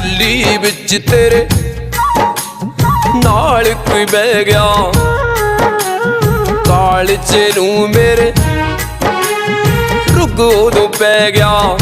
ਵਿੱਚ ਤੇਰੇ ਨਾਲ ਕੋਈ ਬਹਿ ਗਿਆ। ਕਾਲਜੇ ਨੂੰ ਮੇਰੇ ਰੁੱਗ ਉਦੋਂ ਪੈ ਗਿਆ।